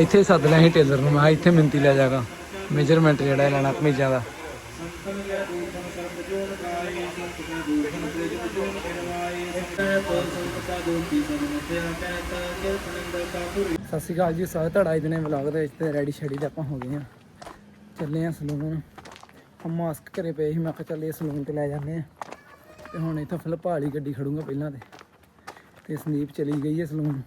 ਇੱਥੇ ਸੱਦ ਲਿਆ ਸੀ ਟੇਲਰ ਨੂੰ, ਮੈਂ ਕਿਹਾ ਇੱਥੇ ਮਿੰਤੀ ਲੈ ਜਾਗਾ। ਮੇਜਰਮੈਂਟ ਜਿਹੜਾ ਇਹ ਲੈਣਾ ਕਮੀਜ਼ਾਂ ਦਾ। ਸਤਿ ਸ਼੍ਰੀ ਅਕਾਲ ਜੀ, ਸਾਰੇ ਤੁਹਾਡਾ ਅੱਜ ਦੇ ਵਲੌਗ ਦੇ ਵਿੱਚ ਤੇ ਰੈਡੀ ਸ਼ੈਡੀ ਤੇ ਆਪਾਂ ਹੋ ਗਏ ਆ ਚੱਲੇ ਆ ਸਲੂਨ ਆ ਮਾਸਕ ਘਰੇ ਪਏ ਸੀ, ਮੈਂ ਕਿਹਾ ਚੱਲੇ ਸਲੂਨ ਤੇ ਲੈ ਜਾਂਦੇ ਆ ਤੇ ਹੁਣ ਇੱਥੋਂ ਫਿਲਹਾਲ ਗੱਡੀ ਖੜੂੰਗਾ ਪਹਿਲਾਂ ਤੇ। ਤੇ ਸੰਦੀਪ ਚਲੀ ਗਈ ਹੈ ਸਲੂਨ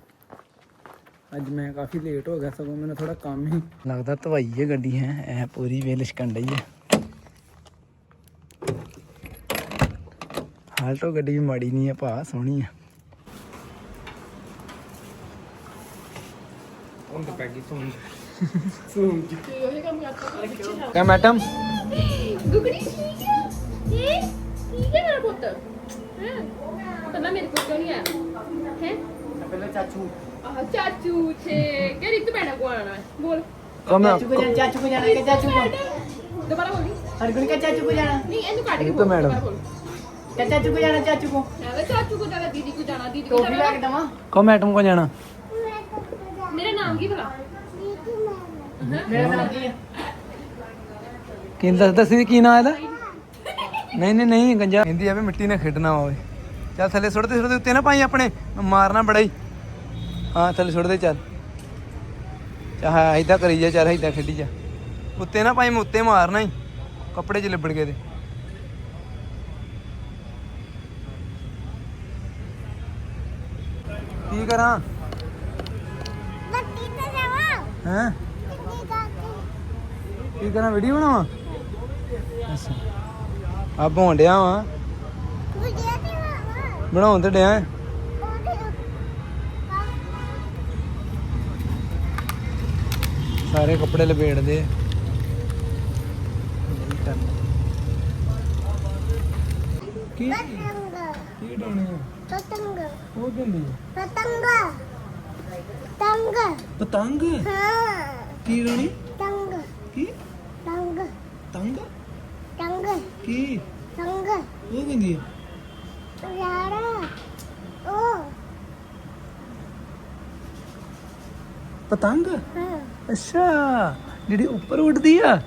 ਅੱਜ ਮੈਂ ਕਾਫੀ ਲੇਟ ਹੋ ਗਿਆ ਸਗੋਂ ਮੈਨੂੰ ਥੋੜਾ ਕੰਮ ਹੀ। ਲੱਗਦਾ ਧਵਾਈ ਹੈ ਗੱਡੀ ਹੈ? ਐ ਪੂਰੀ ਵੇ ਲਿਸ਼ਕਣ ਡਈ ਹੈ। ਹਾਲਟੋ ਗੱਡੀ ਵੀ ਮਾੜੀ ਨਹੀਂ ਹੈ ਭਾ ਸੋਹਣੀ ਹੈ। ਹੁਣ ਤਾਂ ਪੈਗੀ ਸੁਣ ਸੁਣ ਜੀ ਕਹ ਮੈਡਮ? ਗੁਗੜੀ ਠੀਕ ਹੈ ਇਹ ਠੀਕ ਹੈ ਮੇਰਾ ਪੁੱਤ? ਹੈ? ਪਤਾ ਮੇਰੇ ਕੋਲ ਕਿਉਂ ਨਹੀਂ ਆਇਆ? ਹੈ? ਪਹਿਲਾਂ ਚਾਚੂ। ਆਹ ਚਾਚੂ ਛੇ ਕਿਹੜੀ ਤੂੰ ਭੈਣਾ ਕੋ ਆਣਾ ਹੈ? ਬੋਲ। ਕਹ ਮੈਂ ਚਾਚੂ ਕੋ ਜਾਣਾ ਚਾਚੂ ਕੋ ਜਾਣਾ ਕਿ ਚਾਚੂ ਕੋ ਦੁਬਾਰਾ ਬੋਲੀ ਹਰਗੁਣ ਕੇ ਚਾਚੂ ਕੋ ਜਾਣਾ? ਨਹੀਂ ਇਹਨੂੰ ਕੱਟ ਕੇ ਇਹ ਤਾਂ ਬੋਲ ਮੈਡਮ। ਦੁਬਾਰਾ ਬੋਲ। ਕਿ ਚਾਚੂ ਕੋ ਜਾਣਾ ਚਾਚੂ ਕੋ ਐਵੇਂ ਚਾਚੂ ਕੋ ਜਾਣਾ ਦੀਦੀ ਕੋ ਜਾਣਾ ਦੀਦੀ ਕੋ ਟੋਪੀ ਲਾ ਕੇ ਜਾਣਾ ਦਵਾਂ? ਕਹ ਮੈਡਮ ਕੋ ਜਾਣਾ? ਮੇਰਾ ਨਾਮ ਕੀ ਭਲਾ? ਮੇਰਾ ਨਾਮ ਕੀ ਹੈ? ਕੀ ਦੱਸ ਦੱਸੀ ਕੀ ਨਾਂ ਇਹਦਾ? ਨਹੀਂ ਨਹੀਂ ਨਹੀਂ ਗੰਜਾ। ਕਹਿੰਦੀ ਆ ਵੀ ਮਿੱਟੀ ਨਾਲ ਖੇਡਣਾ ਹੋਵੇ ਚੱਲ ਥੱਲੇ ਸੁੱਟਦੇ ਸੁੱਟਦੇ ਉੱਤੇ ਨਾ ਪਾਈ ਆਪਣੇ ਮਾਰਨਾ ਬੜਾ ਹੀ। ਹਾਂ ਥੱਲੇ ਸੁੱਟਦੇ ਚੱਲ। ਚਾਹ ਐਦਾਂ ਕਰੀ ਜਾ ਚੱਲ ਐਦਾਂ ਖੇਡੀ ਜਾ। ਉੱਤੇ ਨਾ ਪਾਈ ਮੈਂ ਉੱਤੇ ਮਾਰਨਾ ਹੀ ਕੱਪੜੇ 'ਚ ਲਿਬੜ ਗਏ ਤੇ। ਕੀ ਕਰਾਂ? ਲੱਤੀ ਤੇ ਜਾਵਾ। ਹੈਂ? ਕੀ ਕਰਾਂ ਵੀਡੀਓ ਬਣਾਵਾਂ? ਅੱਛਾ। ਆ ਭੌਣ ਡਿਆ ਵਾਂ। ਬਣਾਉਣ ਤੇ ਡਿਆ ਆਂ। ਉਹਦੇ ਸਾਰੇ ਕੱਪੜੇ। ਕੀ ਪਤੰਗ। ਕੀ ਡਾਉਣੇ ਆ? ਪਤੰਗ। ਉਹ ਕਹਿੰਦੀ ਪਤੰਗ। ਤੰਗ ਪਤੰਗ? ਹਾਂ। ਕੀ ਡਾਉਣੀ? ਤੰਗ ਕੀ? ਤੰਗ ਤੰਗ? ਤੰਗ ਕੀ? ਤੰਗ ਉਹ ਕਹਿੰਦੀ ਯਾਰਾ ਉਹ। ਪਤੰਗ? ਹਾਂ। ਅੱਛਾ ਜਿਹੜੀ ਉੱਪਰ ਉੱਡਦੀ ਆ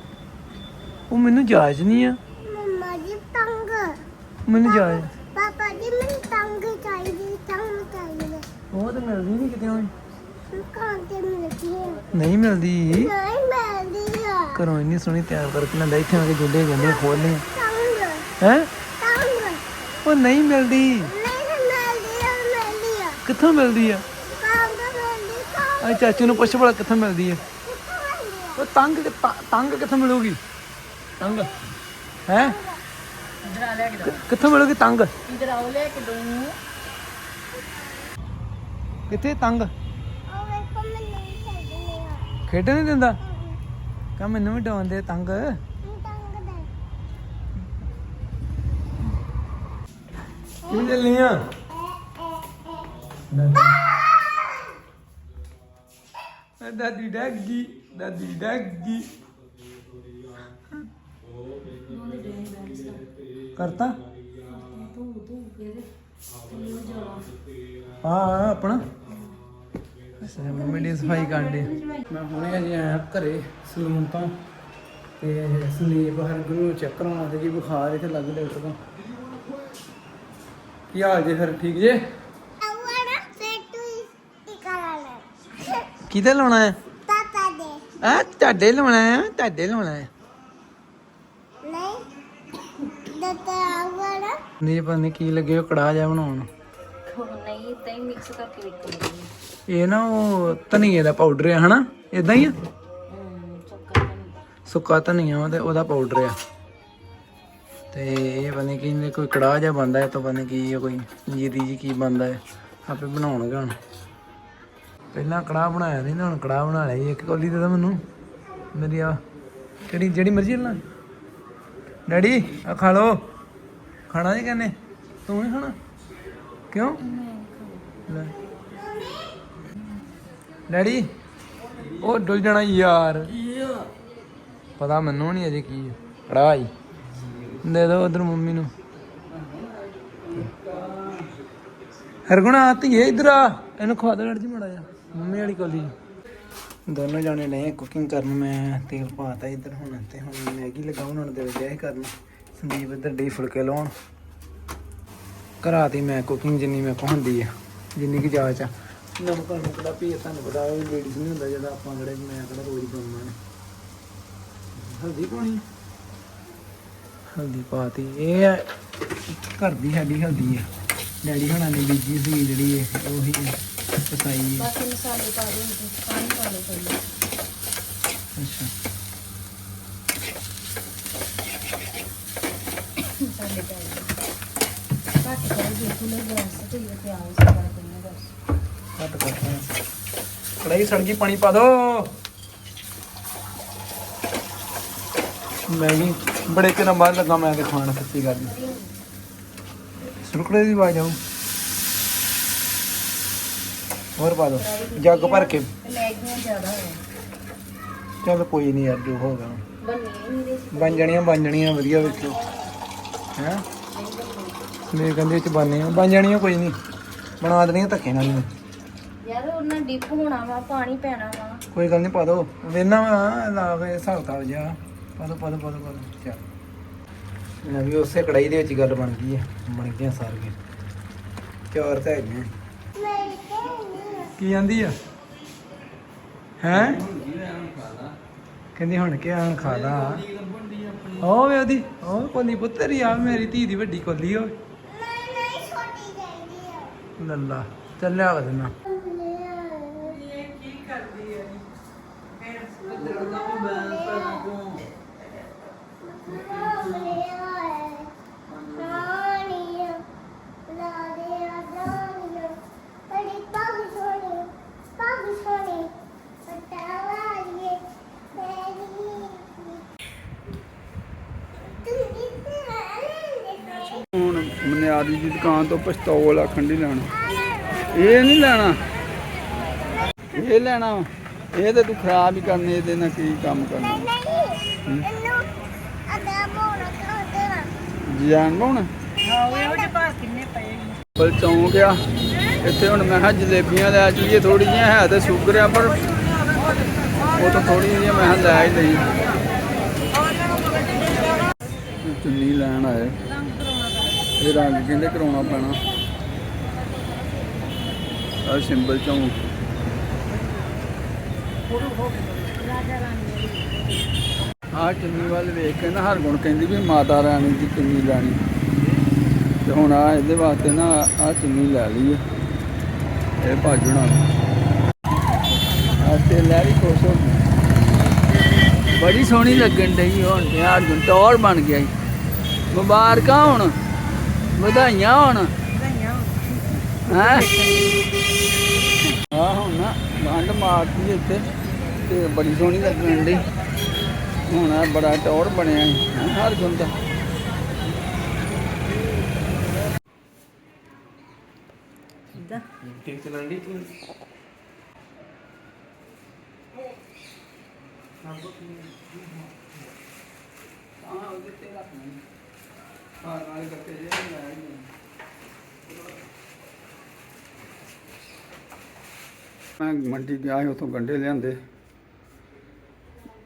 ਉਹ ਮੈਨੂੰ ਜਾਇਜ਼ ਨਹੀਂ ਆ। ਮੰਮਾ ਜੀ ਤੰਗ। ਮੈਨੂੰ ਜਾਇਜ਼ ਪਾਪਾ ਜੀ ਮੈਨੂੰ ਤੰਗ ਚਾਹੀਦੀ ਤੰਗ ਚਾਹੀਦੀ। ਉਹ ਤਾਂ ਮਿਲਦੀ ਨਹੀਂ ਕਿਤੇ ਹੁਣ। ਕਾਂ ਤੇ ਮਿਲਦੀ ਹੈ ਨਹੀਂ ਮਿਲਦੀ। ਨਹੀਂ ਮਿਲਦੀ ਆ। ਘਰੋਂ ਇੰਨੀ ਸੋਹਣੀ ਤਿਆਰ ਕਰਕੇ ਨਾ ਇੱਥੇ ਆ ਕੇ ਜੁੱਡੇ ਜੁੱਡੇ ਖੋਲਨੇ ਤੰਗ। ਹੈ? ਤੰਗ। ਉਹ ਨਹੀਂ ਮਿਲਦੀ। ਨਹੀਂ ਮਿਲਦੀ ਆ ਮਿਲਦੀ ਆ। ਕਿੱਥੋਂ ਮਿਲਦੀ ਆ? ਆ ਚਾਚੂ ਨੂੰ ਪੁੱਛ ਭਲਾ ਕਿੱਥੋਂ ਮਿਲਦੀ ਆ ਉਹ ਤੰਗ ਤੰਗ ਕਿੱਥੋਂ ਮਿਲੂਗੀ? ਤੰਗ। ਹੈ? ਇਧਰ ਆ ਲੈ ਕੇ ਕਿੱਥੋਂ ਮਿਲੂਗੀ ਤੰਗ? ਇਧਰ ਆਓ ਲੈ ਕੇ ਦਊਂ ਕਿੱਥੇ ਤੰਗ? ਉਹ ਵੇਖੋ ਮੈਂ ਨਹੀਂ ਖੇਡਣੀ ਨਹੀਂ ਦਿੰਦਾ? ਕਹ ਮੈਨੂੰ ਵੀ ਡਾਉਣ ਦੇ ਤੰਗ? ਮੈਂ ਤੰਗ ਦੇ। ਕਿਉਂ ਚੱਲੀ ਆ? ਦਾਦੀ ਡੱਗੀ ਦਾਦੀ ਡੱਗੀ ਕਰਤਾ? ਹਾਂ, ਆਪਣਾ। ਅੱਛਾ ਮੰਮੀ ਦੀ ਸਫ਼ਾਈ ਕਰਦੇ ਮੈਂ ਹੁਣੇ ਅਜੇ ਆਇਆ ਘਰੇ ਸਲੂਨ ਤੋਂ। ਤੇ ਸੰਦੀਪ ਹਰਗੁਣ ਨੂੰ ਚੈੱਕ ਕਰਾਉਣਾ ਤੇ ਜੀ ਬੁਖਾਰ ਇੱਥੇ ਲੱਗ ਡਾਕਟਰ ਤੋਂ ਕੀ ਹਾਲ ਜੇ ਫਿਰ? ਠੀਕ ਜੇ ਆਵਾਰਾ ਸੈਟੂ ਟਿਕਾ ਲੈ ਕਿਹਦੇ ਲਾਉਣਾ ਹੈ? ਤਾਤਾ ਦੇ। ਆ ਤੁਹਾਡੇ ਲਾਉਣਾ ਹੈ? ਤੁਹਾਡੇ ਲਾਉਣਾ ਹੈ? ਨਹੀਂ। ਦਤਾ ਆਵਾਰਾ ਨਹੀਂ ਪਤਾ ਨਹੀਂ ਕੀ ਲੱਗੇ ਉਹ ਕੜਾ ਜਾ ਬਣਾਉਣ। ਨਹੀਂ ਤਾਂ ਮਿਕਸ ਕਰਕੇ ਵੇਖੋ ਇਹ ਨਾ ਉਹ ਧਨੀਏ ਦਾ ਪਾਊਡਰ ਹੈ ਹਨਾ? ਇਦਾਂ ਹੀ ਆ? ਸੁੱਕਾ ਧਨੀਆ। ਵਾ ਤੇ ਉਹਦਾ ਪਾਊਡਰ ਆ। ਤੇ ਇਹ ਨਹੀਂ ਕੀ ਕੋਈ ਕੜਾਹ ਜਿਹਾ ਬੰਦਾ ਹੈ ਤਾਂ ਨਹੀਂ ਕੀ ਹੈ ਕੋਈ ਜੀਰੀ ਜੀ ਕੀ ਬੰਦਾ ਹੈ। ਆਪੇ ਬਣਾਉਣਗੇ ਹੁਣ। ਪਹਿਲਾਂ ਕੜਾਹ ਬਣਾਇਆ ਸੀ ਨਾ ਹੁਣ ਕੜਾਹ ਬਣਾ ਲਿਆ ਜੀ। ਇੱਕ ਕੋਲੀ ਦੇ ਤਾਂ ਮੈਨੂੰ। ਮੇਰੀ ਆ ਕਿਹੜੀ, ਜਿਹੜੀ ਮਰਜ਼ੀ ਲੈ ਡੈਡੀ ਆ ਖਾ ਲੋ ਖਾਣਾ ਨਹੀਂ ਕਹਿੰਦੇ? ਤੂੰ ਨਹੀਂ ਖਾਣਾ? ਕਿਉਂ? ਲੈ। ਡੈਡੀ, ਉਹ ਡੁੱਲ ਜਾਣਾ ਯਾਰ। ਪਤਾ ਮੈਨੂੰ ਨਹੀਂ ਅਜੇ ਕੀ ਕੜਾਹ ਹੀ ਦੇ ਦੋ ਉਧਰ ਮੰਮੀ ਨੂੰ। ਹਰਗੁਣਾ ਧੀਏ ਇਧਰ ਆ। ਇਹਨੂੰ ਖਵਾ ਦੇ ਜੀ ਮੜਾ ਜਾ ਮੰਮੀ ਵਾਲੀ ਕੋਲੀ। ਦੋਨੋਂ ਜਾਣੇ ਨੇ ਕੁਕਿੰਗ ਕਰਨ, ਮੈਂ ਤੇਲ ਪਾਤਾ ਇਧਰ ਹੁਣ ਤੇ ਹੁਣ ਮੈਗੀ ਲਗਾਉਣ ਉਹਨਾਂ ਦੇ ਵਿਆਹ ਕਰਨ। ਸੰਦੀਪ ਇਧਰ ਡੀ ਫੁਲਕੇ ਲਾਉਣ। ਘਰਾਤੀ ਮੈਂ ਕੁਕਿੰਗ ਜਿੰਨੀ ਮੈਂ ਕੋ ਆ, ਜਿੰਨੀ ਕੀ ਜਾਚ ਆ। ਨਮਕ ਨੂੰ ਕਿਹੜਾ ਪੀ ਤੁਹਾਨੂੰ ਪਤਾ ਉਹ ਲੇਡੀਜ਼ ਨਹੀਂ ਹੁੰਦਾ, ਜਿਹੜਾ ਆਪਾਂ ਕਿਹੜੇ ਮੈਂ ਕਿਹੜਾ ਰੋਜ਼ ਬਣਾਉਣਾ ਨੇ। ਹਲਦੀ ਪਾਉਣੀ ਹਲਦੀ ਪਾਤੀ। ਇਹ ਘਰ ਦੀ ਸਾਡੀ ਹਲਦੀ ਆ। ਡੈਡੀ ਹੁਣਾਂ ਨੇ ਬੀਜੀ ਸੀ ਜਿਹੜੀ ਇਹ, ਉਹੀ ਪਸਾਈ ਹੈ ਬਾਕੀ ਮਸਾਲੇ ਪਾ ਦੇ ਪਾਣੀ ਪਾ ਲਓ ਪਹਿਲਾਂ। ਅੱਛਾ। ਮਸਾਲੇ ਪਾ ਦੇ ਘੱਟ ਕਰੋ ਬਿਲਕੁਲ ਹੀ ਗੈਸ ਤੇ ਇਹ ਪਿਆਜ਼ ਸਾਰਾ ਕਰਨਾ ਬਸ। ਕੱਟ ਕਰ। ਕੜਾਈ ਸੜ ਗਈ ਪਾਣੀ ਪਾ ਦੋ। ਮੈਗੀ ਬੜੇ ਚਿਰ ਬਾਅਦ ਲੱਗਾ ਮੈਂ ਤੇ ਖਾਣ ਸੱਚੀ ਗੱਲ। ਸੁਰਕੜੇ ਦੀ ਆਵਾਜ਼ ਆਉ ਹੋਰ ਪਾ ਦੋ। ਜੱਗ ਭਰ ਕੇ। ਮੈਗੀਆਂ ਜ਼ਿਆਦਾ ਹੈ ਚੱਲ ਕੋਈ ਨਹੀਂ ਯਾਰ ਜੋ ਹੋਗਾ ਬੰਨੇ ਨਹੀਂ ਦੇ ਬਣ ਜਾਣੀਆਂ ਬਣ ਜਾਣੀਆਂ ਵਧੀਆ ਵਿੱਚੋਂ ਹੈ? ਮੇਰੇ ਕਹਿੰਦੇ ਚ ਬਾਨੇ ਆ। ਬਣ ਜਾਣੀਆਂ ਕੋਈ ਨਹੀਂ ਬਣਾ ਦੇਣੀਆਂ ਧੱਕੇ ਨਾਲ। ਹੀ। ਯਾਰ ਉਹਨਾਂ ਡਿਪ ਹੋਣਾ ਵਾ ਪਾਣੀ ਪੈਣਾ ਵਾ। ਕੋਈ ਗੱਲ ਨਹੀਂ ਪਾ ਦੋ। ਵੇਨਾ ਵਾ ਲਾ ਕੇ ਹਿਸਾਬ ਕਿਤਾਬ ਜਾ ਪਾ ਦੋ ਪਾ ਦੋ ਪਾ ਦੋ ਪਾ ਦੋ। ਚੱਲ। ਮੈਂ ਵੀ ਉਸੇ ਕੜਾਈ ਦੇ ਵਿੱਚ ਹੀ ਗੱਲ ਬਣ ਗਈ ਹੈ ਬਣ ਗਈਆਂ ਸਾਰੀਆਂ। ਚਾਰ ਤਾਂ ਹੈਗੀਆਂ। ਕੀ ਆਂਦੀ ਆ? ਹੈ? ਕਹਿੰਦੀ ਹੁਣ ਕਿ ਆਣ ਖਾ ਲਾ ਉਹ ਵੇ ਉਹਦੀ, ਉਹ ਕੋਲੀ ਪੁੱਤਰ ਹੀ ਆ, ਮੇਰੀ ਧੀ ਦੀ ਵੱਡੀ ਕੋਲੀ ਓਏ। ਲੱਲਾ, ਚੱਲਿਆ ਵਾ ਦੇਣਾ ਹੁਣ ਮਨਿਆਰੀ ਦੀ ਦੁਕਾਨ ਤੋਂ ਪਿਸਤੌਲ ਆ ਖੰਡੀ ਲੈਣਾ। ਇਹ ਨਹੀਂ ਲੈਣਾ। ਇਹ ਲੈਣਾ। ਇਹ ਤੇ ਤੂੰ ਖਰਾਬ ਹੀ ਕਰਨੇ ਇਹਦੇ ਨਾਲ ਕੀ ਕੰਮ ਕਰਨਾ। ਜਾਨ ਜਿਹੇ ਪਏ ਬਲ ਚੌਂਕ ਆ। ਇੱਥੇ ਹੁਣ ਮੈਂ ਕਿਹਾ ਜਲੇਬੀਆਂ ਲੈ ਜਾਈਏ ਥੋੜੀ ਜਿਹੀਆਂ ਹੈ ਤੇ ਸ਼ੂਗਰ ਆ ਪਰ ਉਹ ਤਾਂ ਥੋੜੀ ਜਿਹੀਆਂ ਮੈਂ ਕਿਹਾ ਲੈ ਹੀ ਲਈ। ਚੁੰਨੀ ਲੈਣ ਆਏ। ਇਹ ਰੰਗ ਕਹਿੰਦੇ ਕਰਾਉਣਾ ਪੈਣਾ? ਆ ਸਿੰਬਲ ਚੌਂਕ ਆ ਚੁੰਨੀ ਵੱਲ ਵੇਖ ਕੇ ਨਾ ਹਰਗੁਣ ਕਹਿੰਦੀ ਵੀ ਮਾਤਾ ਰਾਣੀ ਦੀ ਚੁੰਨੀ ਲੈਣੀ। ਤੇ ਹੁਣ ਆ ਇਹਦੇ ਵਾਸਤੇ ਨਾ ਆ ਚੁੰਨੀ ਲੈ ਲਈ ਇਹ ਭਾਜਣਾ ਆ ਤੇ ਲੈ ਵੀ ਖੁਸ਼ ਹੋ ਗਈ ਬੜੀ ਸੋਹਣੀ ਲੱਗਣ ਡਈ ਹੁਣ ਤੇ ਆ ਟੌਰ ਬਣ ਗਿਆ ਈ ਮੁਬਾਰਕਾਂ ਹੁਣ। ਵਧਾਈਆਂ ਹੁਣ। ਹੈ? ਆ ਹੁਣ ਨਾ ਵੰਡ ਮਾਰਤੀ ਇੱਥੇ ਤੇ ਬੜੀ ਸੋਹਣੀ ਲੱਗਣ ਡਈ। ਹੁਣ ਆ ਬੜਾ ਟੌਰ ਬਣਿਆ ਹੈਂ, ਹਰ ਗੁੰਦਾ ਠੀਕ ਚੱਲਣ ਦੀ ਤੂੰ? ਮੈਂ ਮੰਡੀ ਗਿਆ ਸੀ ਉਥੋਂ ਗੰਡੇ ਲਿਆਂਦੇ।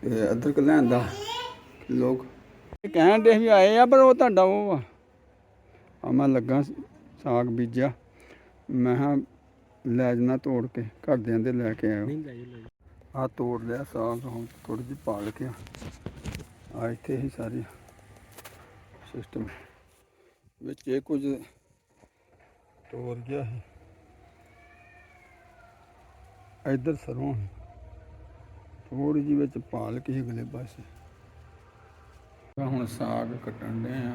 ਤੇ ਅਦਰਕ ਲਿਆਂਦਾ ਲੋਕ। ਇਹ ਕਹਿਣ ਦੇ ਵੀ ਆਏ ਆ ਪਰ ਉਹ ਤੁਹਾਡਾ ਉਹ ਆ। ਆ ਮੈਂ ਲੱਗਾ ਸਾਗ ਬੀਜਿਆ। ਮੈਂ ਕਿਹਾ ਲੈ ਜਾਣਾ ਤੋੜ ਕੇ ਘਰਦਿਆਂ ਦੇ ਲੈ ਕੇ ਆਇਓ। ਆ ਤੋੜ ਲਿਆ ਸਾਗ ਹੁਣ ਥੋੜੀ ਜਿਹੀ ਪਾਲ ਕੇ ਆ। ਇੱਥੇ ਹੀ ਸਾਰੀ ਸਿਸਟਮ ਵਿੱਚ ਇਹ ਕੁਝ ਤੋੜ ਗਿਆ ਸੀ। ਇੱਧਰ ਸਰੋਂ ਥੋੜੀ ਜਿਹੀ ਵਿੱਚ ਪਾਲ ਕੇ ਅਗਲੇ ਪਾਸੇ। ਹੁਣ ਸਾਗ ਕੱਟਣ ਦੇ ਆ।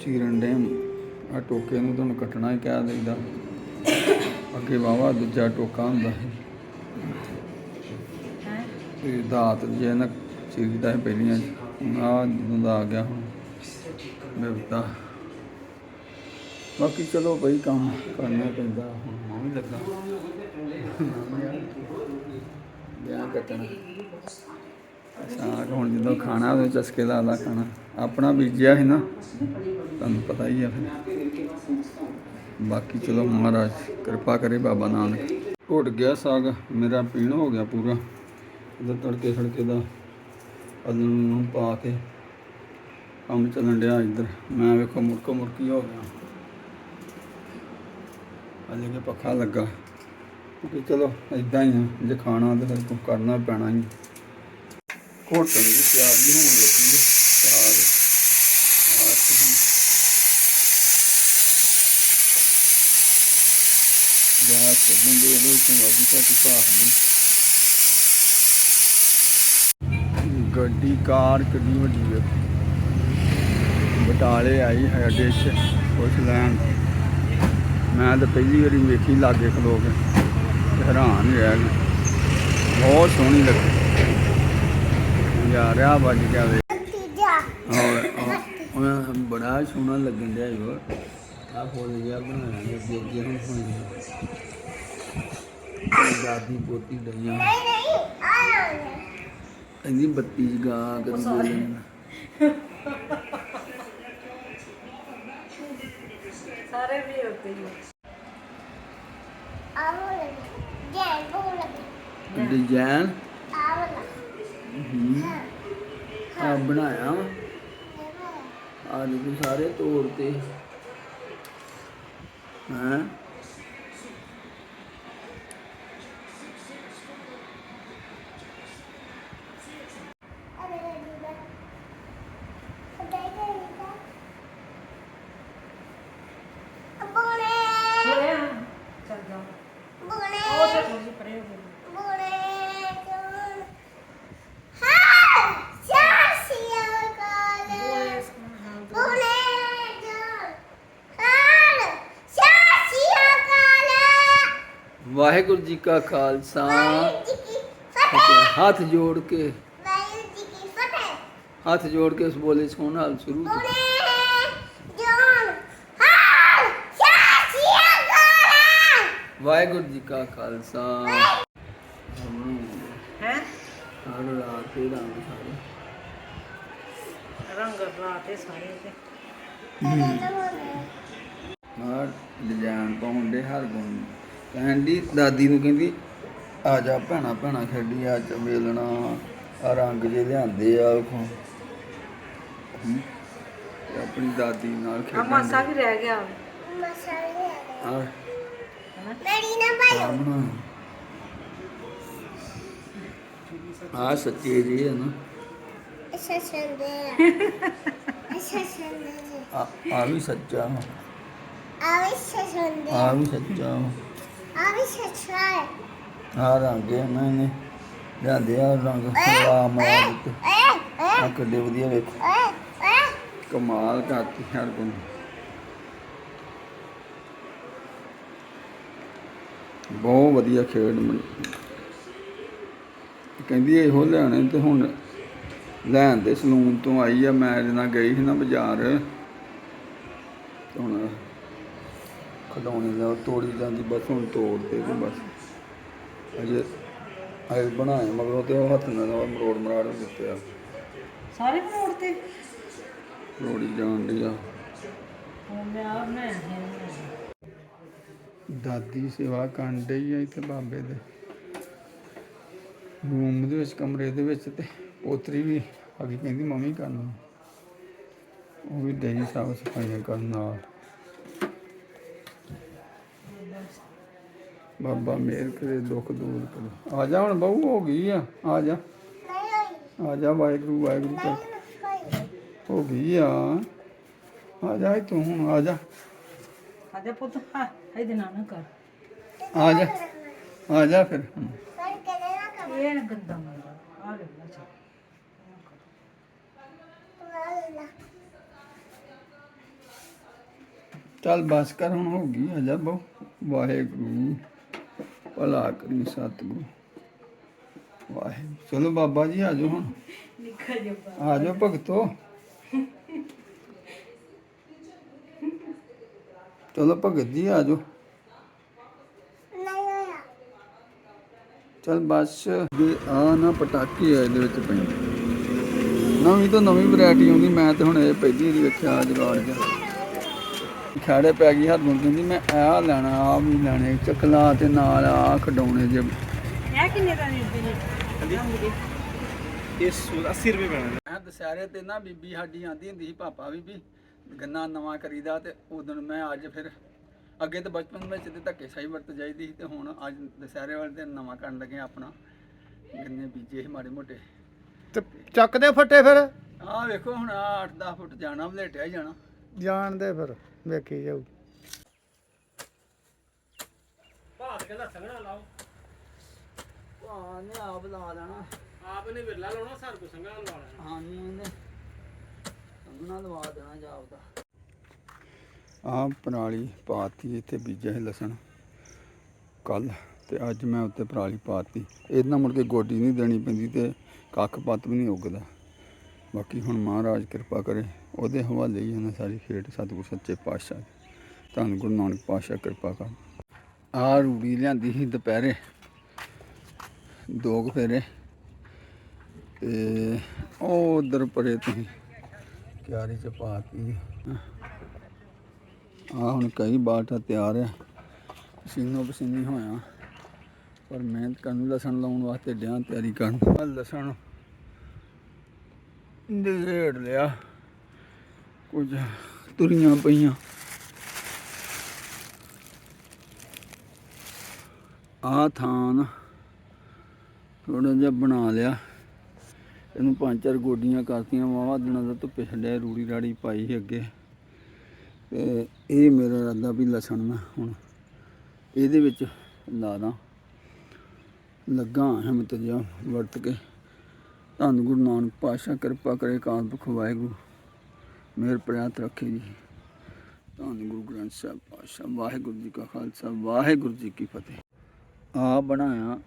ਚੀਰਨ ਦੇ ਆ। ਟੋਕੇ ਨੂੰ ਤੁਹਾਨੂੰ ਕੱਟਣਾ ਹੀ ਕਹਿ ਦਿੰਦਾ ਅੱਗੇ ਵਾਵਾ ਦੂਜਾ ਟੋਕਾ ਹੁੰਦਾ ਸੀ। ਤੇ ਦਾਤ ਜੇ ਨਾ ਚੀਰਦਾ ਹੈ ਪਹਿਲੀਆਂ। ਆ ਜਦੋਂ ਦਾ ਆ ਗਿਆ ਹੁਣ। ਬਿਵਤਾ ਬਾਕੀ ਚਲੋ ਬਈ ਕੰਮ ਕਰਨਾ ਪੈਂਦਾ ਮੈਂ ਵੀ ਲੱਗਾ। ਵਿਆਹ ਕੱਟਣਾ। ਸਾਗ ਹੁਣ ਜਦੋਂ ਖਾਣਾ ਉਹਦੇ ਚਸਕੇ ਲਾ ਲਾ ਖਾਣਾ। ਆਪਣਾ ਬੀਜਿਆ ਸੀ ਨਾ, ਤੁਹਾਨੂੰ ਪਤਾ ਹੀ ਆ ਫਿਰ। ਬਾਕੀ ਚਲੋ ਮਹਾਰਾਜ ਕਿਰਪਾ ਕਰੇ ਬਾਬਾ ਨਾਨਕ। ਘੁੱਟ ਗਿਆ ਸਾਗ, ਮੇਰਾ ਪੀਣ ਹੋ ਗਿਆ ਪੂਰਾ। ਇਹਦਾ ਤੜਕੇ ਸ਼ੜਕੇ ਦਾ ਅਦਨ ਨੂੰ ਪਾ ਕੇ ਕੰਮ ਚੱਲਣ ਡਿਆ ਇੱਧਰ। ਮੈਂ ਵੇਖੋ ਮੁਰਕੋ ਮੁਰਕੀ ਹੋ ਗਿਆ। ਅਜੇ ਕਿ ਪੱਖਾ ਲੱਗਾ। ਕਿ ਚਲੋ ਇਦਾਂ ਹੀ ਆ। ਜੇ ਖਾਣਾ ਤਾਂ ਫਿਰ ਕੁਛ ਕਰਨਾ ਪੈਣਾ ਹੀ। ਘੋਟਣ ਦੀ ਤਿਆਰੀ ਹੋਣ ਲੱਗੀ ਹੈ ਸਾਗ ਆਹ ਤੁਸੀਂ ਜਾਂ ਦੇ ਉਹਦੇ ਵਿੱਚ ਵਾਜੀ ਘੱਟ ਭਾਫ ਨਹੀਂ। ਗੱਡੀ, ਕਾਰ ਕਿੰਨੀ ਵੱਡੀ ਹੈ ਬਟਾਲੇ ਆਈ ਹੈ ਅੱਡੇ 'ਚ ਕੁਛ ਲੈਣ। ਮੈਂ ਤਾਂ ਪਹਿਲੀ ਵਾਰੀ ਵੇਖੀ ਲਾਗੇ ਖਲੋ ਕੇ। ਹੈਰਾਨ ਹੀ ਰਹਿ ਗਿਆ ਬਹੁਤ ਸੋਹਣੀ ਲੱਗੀ। ਯਾਰ ਆ ਵੱਜ ਗਿਆ ਵੇ। ਔਰ ਉਹ ਬੜਾ ਸੋਹਣਾ ਲੱਗਣ ਡਿਆ ਯੋ ਆ ਫੁੱਲ ਜਿਹਾ ਬਣਾਇਆ ਨੇ ਅੱਗੇ ਅੱਗੇ ਹੁਣ ਹੋਈ ਦਾਦੀ ਪੋਤੀ ਡਈਆਂ। ਨਹੀਂ ਨਹੀਂ ਆ ਕਹਿੰਦੀ ਬੱਤੀ ਜਗਾ ਕਦੀ ਬੋਲਣ। ਸਾਰੇ ਵੀ ਹੁੰਦੇ ਹੀ ਆ। ਵਾਲਾ ਜੈ ਬੋਲ ਡਿਜ਼ਾਈਨ ਆ ਬਣਾਇਆ ਆ ਦੇਖੋ ਸਾਰੇ ਤੋੜ ਤੇ। ਹਾਂ ਅਰੇ ਦੀਦਾ ਅਦਾਈ ਕਰੀਦਾ ਬੋਲੇ ਚੱਲ ਜਾ ਬੋਲੇ ਉਹ ਤੇ ਥੋੜੀ ਪਰੇ ਹੋ ਗਈ ਬੋਲੇ ਕੌਣ ਹਾਂ ਸ਼ਾਸ਼ੀਆ ਕਾਲੇ ਬੋਲੇ ਕੌਣ ਹਾਂ ਸ਼ਾਸ਼ੀਆ ਕਾਲੇ ਵਾਹਿਗੁਰੂ ਜੀ ਕਾ ਖਾਲਸਾ। ਵਾਹਿਗੁਰੂ ਜੀ ਕੀ ਫਤਿਹ ਹੱਥ ਜੋੜ ਕੇ ਵਾਹਿਗੁਰੂ ਜੀ ਕੀ ਫਤਿਹ ਹੱਥ ਜੋੜ ਕੇ ਉਸ ਬੋਲੇ ਸੋਹਣ ਨਾਲ ਸ਼ੁਰੂ ਹਾਂ ਕਾਲੇ ਵਾਹਿਗੁਰੂ ਜੀ ਕਾ ਖਾਲਸਾ। ਹੈ? ਹਰ ਰਾਤ ਤੇ ਰੰਗ ਸਾਰੇ। ਰੰਗ ਰਾਤੇ ਸਾਰੇ ਤੇ। ਹਰ ਡਿਜ਼ਾਈਨ ਪਾਉਂਦੇ ਹਰ ਗੁਣ। ਕਹਿੰਦੀ ਦਾਦੀ ਨੂੰ ਕਹਿੰਦੀ ਆ ਜਾ ਭੈਣਾ ਭੈਣਾ ਖੇਡੀ ਆ ਚ ਵੇਲਣਾ ਆ ਰੰਗ ਜੇ ਲਿਆਂਦੇ ਆ ਵੇਖੋ। ਤੇ ਆਪਣੀ ਦਾਦੀ ਨਾਲ ਆ ਖੇਡਣ ਮਾਸਾ ਵੀ ਰਹਿ ਗਿਆ। ਮਸਾਲੇ ਆ। ਮੇਰੀ ਨਾ ਭਾਈ। ਸਾਹਮਣਾ। ਆ ਸੱਚੇ ਜੀ ਹੈ ਨਾ। ਅੱਛਾ ਸੰਦੇ ਅੱਛਾ ਸੰਦੇ ਆ। ਆ ਵੀ ਸੱਚਾ ਆ। ਵੀ ਸੱਚਾ ਆ ਰੰਗ ਇਹਨਾਂ ਨੇ ਲਿਆਂਦੇ ਆ ਰੰਗ। ਆ ਮਾਰ ਦਿੱਤੇ। ਆ ਕਿੱਡੇ ਵਧੀਆ ਵੇਖੋ। ਕਮਾਲ ਕਰਤੀ ਹਰ ਕੋਈ। ਬਹੁਤ ਵਧੀਆ ਖੇਡ ਮਨ ਕਹਿੰਦੀ ਇਹੋ ਲੈਣੇ ਤੇ ਹੁਣ ਲੈਣ ਦੇ ਸਲੂਨ ਤੋਂ ਆਈ ਆ ਮੈਂ ਨਾਲ ਗਈ ਸੀ ਨਾ ਬਾਜ਼ਾਰ। ਤੇ ਹੁਣ ਖਡਾਉਣੇ ਦਾ ਤੋੜੀ ਜਾਂਦੀ ਬਸ ਹੁਣ ਤੋੜ ਤੇ ਤੇ ਬਸ। ਅਜੇ ਅਜੇ ਬਣਾਏ ਮਗਰੋਂ ਤੇ ਉਹ ਹੱਥ ਨਾਲ ਉਹ ਮਰੋੜ ਮਰਾੜ ਦਿੱਤੇ ਆ। ਸਾਰੇ ਮੋੜ ਤੇ? ਰੋੜੀ ਜਾਣ ਦੀ ਆ। ਮੈਂ ਦਾਦੀ ਸੇਵਾ ਕਰਨ ਡਈ ਆ ਇੱਥੇ ਬਾਬੇ ਦੇ। ਰੂਮ ਦੇ ਵਿੱਚ ਕਮਰੇ ਦੇ ਵਿੱਚ ਤੇ ਪੋਤਰੀ ਵੀ ਆ ਗਈ ਕਹਿੰਦੀ ਮੰਮੀ ਕਰਨਾ। ਉਹ ਵੀ ਡਈ ਸਾਫ਼ ਸਫਾਈਆਂ ਕਰਨ ਨਾਲ। ਬਾਬਾ ਮੇਰ ਕਰੇ ਦੁੱਖ ਦੂਰ ਕਰੇ। ਆ ਜਾ ਹੁਣ ਬਹੂ ਹੋ ਗਈ ਆ। ਆ ਜਾ। ਆ ਜਾ ਵਾਹਿਗੁਰੂ ਵਾਹਿਗੁਰੂ ਕਰ। ਹੋ ਗਈ ਆ। ਆ ਜਾ ਤੂੰ ਹੁਣ ਆ ਜਾ। ਆਦੇ ਪੁੱਤ ਹਾਂ ਇਹਦੇ ਨਾਲ ਨਾ ਕਰ। ਆ ਜਾ। ਆ ਜਾ ਫਿਰ। ਨਾ ਇਹ ਨਾ ਗੰਦਾ ਮੁੰਡਾ। ਆ ਲੈ ਵਾਲਾ ਚੱਲ ਬਸ ਕਰ ਹੁਣ ਹੋ ਗਈ। ਆ ਜਾ ਬਹੁ। ਵਾਹਿਗੁਰੂ। ਭਲਾ ਕਰੀ ਸਤਿਗੁਰੂ। ਵਾਹਿਗੁਰੂ। ਚਲੋ ਬਾਬਾ ਜੀ ਆ ਜਾਓ ਹੁਣ। ਨਿਕਲ ਜਾ ਆ ਜਾਓ ਭਗਤੋ। ਚਲੋ ਭਗਤ ਜੀ ਆ ਜਾਓ। ਨਹੀਂ ਹੋਇਆ ਚਲ ਬਸ। ਵੀ ਆ ਨਾ ਪਟਾਕੇ ਆ ਇਹਦੇ ਵਿੱਚ ਪੈਂਦੇ। ਨਵੀਂ ਤੋਂ ਨਵੀਂ ਵੈਰਾਈਟੀ ਆਉਂਦੀ। ਮੈਂ ਤੇ ਹੁਣ ਇਹ ਪਹਿਲੀ ਵਾਰੀ ਵੇਖਿਆ ਜਗਾੜ ਜਾ ਖੜੇ ਪੈ ਗਈ ਹਰਮਨ ਕਹਿੰਦੀ ਮੈਂ ਆਹ ਲੈਣਾ ਆ ਵੀ ਲੈਣੇ ਚਕਲਾ ਤੇ ਨਾਲ ਆ ਖਡਾਉਣੇ ਜੇ। ਇਹ ਕਿੰਨੇ ਦਾ ਦਿੰਦੇ ਨੇ? ਇਸ 80 ਰੁਪਏ ਪੈਣਾ ਮੈਂ ਦੁਸਹਿਰੇ ਤੇ ਨਾ ਬੀਬੀ ਸਾਡੀ ਆਂਦੀ ਹੁੰਦੀ ਸੀ ਪਾਪਾ ਬੀਬੀ ਗੰਨਾ ਨਵਾਂ ਕਰੀਦਾ ਤੇ ਉਦੋਂ ਮੈਂ ਅੱਜ ਫਿਰ ਅੱਗੇ ਤਾਂ ਬਚਪਨ ਵਿੱਚ ਤੇ ਧੱਕੇ ਸਾਈ ਵਰਤ ਜਾਈਦੀ ਸੀ ਤੇ ਹੁਣ ਅੱਜ ਦੁਸਹਿਰੇ ਵਾਲੇ ਦਿਨ ਨਵਾਂ ਕਰਨ ਲੱਗੇ ਆਪਣਾ। ਗੰਨੇ ਬੀਜੇ ਸੀ ਮਾੜੇ ਮੋਟੇ। ਤੇ ਚੱਕਦੇ ਫੱਟੇ ਫਿਰ? ਆਹ ਵੇਖੋ ਹੁਣ ਆ 8-10 ਫੁੱਟ ਜਾਣਾ ਵਲੇਟਿਆ ਜਾਣਾ। ਜਾਣਦੇ ਫਿਰ। ਵੇਖੀ ਜਾਊ। ਹਾਂ ਨੇ ਆਪ ਲਾ ਦੇਣਾ ਆਪ ਨੇ ਵਿਰਲਾ ਲਾਉਣਾ ਸਰ ਕੋ ਸੰਗਾ ਲਵਾ ਲੈਣਾ। ਹਾਂ ਨਹੀਂ ਉਹਨੇ ਸੰਗਣਾ ਲਵਾ ਦੇਣਾ ਜਾਪਦਾ ਆ ਪਰਾਲੀ ਪਾਤੀ ਇੱਥੇ ਬੀਜਿਆ ਸੀ ਲਸਣ। ਕੱਲ ਤੇ ਅੱਜ ਮੈਂ ਉੱਤੇ ਪਰਾਲੀ ਪਾਤੀ। ਇਹਨਾਂ ਮੁੜ ਕੇ ਗੋਡੀ ਨਹੀਂ ਦੇਣੀ ਪੈਂਦੀ ਤੇ ਕੱਖ ਪੱਤ ਵੀ ਨਹੀਂ ਉੱਗਦਾ। ਬਾਕੀ ਹੁਣ ਮਹਾਰਾਜ ਕਿਰਪਾ ਕਰੇ, ਉਹਦੇ ਹਵਾਲੇ ਹੀ ਉਹਨਾਂ ਸਾਰੀ ਖੇਡ ਸਤਿਗੁਰ ਸੱਚੇ ਪਾਤਸ਼ਾਹ ਧੰਨ ਗੁਰੂ ਨਾਨਕ ਪਾਤਸ਼ਾਹ ਕਿਰਪਾ ਕਰ। ਆ ਰੂੜੀ ਲਿਆਂਦੀ ਸੀ ਦੁਪਹਿਰੇ, ਦੋ ਕੁ ਤੇ ਉਹ ਉਧਰ ਪਰੇ ਤੁਸੀਂ ਕਿਆਰੀ ਚ ਪਾਤੀ ਆ ਹੁਣ ਕਈ ਬਾਟਾ ਤਿਆਰ ਹੈ ਪਸੀਨੋ ਪਸੀਨੀ ਹੋਇਆ। ਪਰ ਮਿਹਨਤ ਕਰਨ ਲਸਣ ਲਾਉਣ ਵਾਸਤੇ ਡਿਆਂ ਤਿਆਰੀ ਕਰਨ। ਲਸਣ ਡੇੜ ਲਿਆ। ਕੁਝ ਤੁਰੀਆਂ ਪਈਆਂ। ਆ ਥਾਨ ਥੋੜਾ ਜਿਹਾ ਬਣਾ ਲਿਆ। ਇਹਨੂੰ ਪੰਜ ਚਾਰ ਗੋਡੀਆਂ ਕਰਤੀਆਂ ਵਾਵਾ ਦਿਨਾਂ ਦਾ ਧੁੱਪੇ ਛੱਡਿਆ, ਰੂੜੀ ਰਾੜੀ ਪਾਈ ਸੀ ਅੱਗੇ। ਤੇ ਇਹ ਮੇਰਾ ਇਰਾਦਾ ਵੀ ਲਸਣ ਮੈਂ ਹੁਣ ਇਹਦੇ ਵਿੱਚ ਲਾ ਦਾਂ। ਲੱਗਾ ਹਿੰਮਤ ਜਿਹਾ ਵਰਤ ਕੇ। ਧੰਨ ਗੁਰੂ ਨਾਨਕ ਪਾਤਸ਼ਾਹ, ਕਿਰਪਾ ਕਰੇ ਕਾਲ ਬਖ ਵਾਹਿਗੁਰੂ। ਮੇਰ ਪ੍ਰਿਆਤ ਰੱਖੇ ਜੀ। ਧੰਨ ਗੁਰੂ ਗ੍ਰੰਥ ਸਾਹਿਬ ਪਾਤਸ਼ਾਹ, ਵਾਹਿਗੁਰੂ ਜੀ ਕਾ ਖਾਲਸਾ, ਵਾਹਿਗੁਰੂ ਜੀ ਕੀ ਫਤਿਹ। ਆ ਬਣਾਇਆ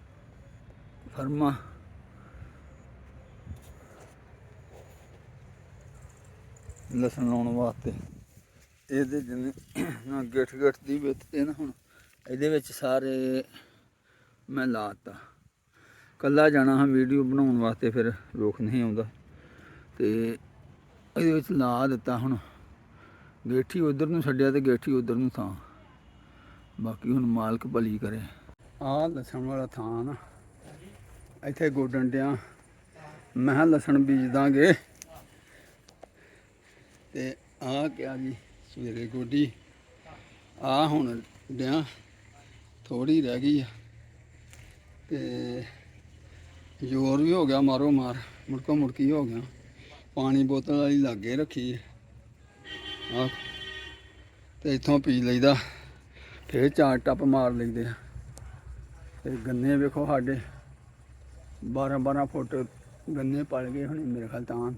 ਫਰਮਾ। ਲਸਣ ਲਾਉਣ ਵਾਸਤੇ। ਇਹਦੇ ਜਿਵੇਂ ਨਾ ਗਿੱਠ ਗਿੱਠ ਦੀ ਵਿੱਚ ਤੇ ਨਾ ਹੁਣ ਇਹਦੇ ਵਿੱਚ ਸਾਰੇ ਮੈਂ ਲਾਤਾ ਕੱਲਾ ਜਾਣਾ ਹਾਂ ਵੀਡੀਓ ਬਣਾਉਣ ਵਾਸਤੇ, ਫਿਰ ਰੋਕ ਨਹੀਂ ਆਉਂਦਾ। ਤੇ ਇਹਦੇ ਵਿੱਚ ਲਾ ਦਿੱਤਾ ਹੁਣ। ਗੇਠੀ ਉਧਰ ਨੂੰ ਛੱਡਿਆ ਤੇ ਗੇਠੀ ਉਧਰ ਨੂੰ ਥਾਂ। ਬਾਕੀ ਹੁਣ ਮਾਲਕ ਭਲੀ ਕਰੇ। ਆਹ ਲਸਣ ਵਾਲਾ ਥਾਂ ਨਾ। ਇੱਥੇ ਗੋਡਣ ਡਿਆ। ਮੈਂ ਕਿਹਾ ਲਸਣ ਬੀਜ ਦਾਂਗੇ। ਤੇ ਆਹ ਕਿਆ ਜੀ, ਸਵੇਰੇ ਗੋਡੀ। ਆ ਹੁਣ ਡਿਆ। ਥੋੜੀ ਰਹਿ ਗਈ ਆ। ਤੇ ਜ਼ੋਰ ਵੀ ਹੋ ਗਿਆ, ਮਾਰੋ ਮਾਰ। ਮੁੜਕੋ ਮੁੜਕੀ ਹੋ ਗਿਆ। ਪਾਣੀ ਬੋਤਲ ਵਾਲੀ ਲਾਗੇ ਰੱਖੀ ਆ ਤੇ ਇੱਥੋਂ ਪੀ ਲਈਦਾ। ਫੇਰ ਚਾਰ ਟੱਪ ਮਾਰ ਲਈਦੇ ਆ। ਤੇ ਗੰਨੇ ਵੇਖੋ ਸਾਡੇ। 12 12 ਫੁੱਟ ਗੰਨੇ ਪਲ ਗਏ ਹੁਣ ਮੇਰੇ ਖਿਆਲ ਤਾਂ।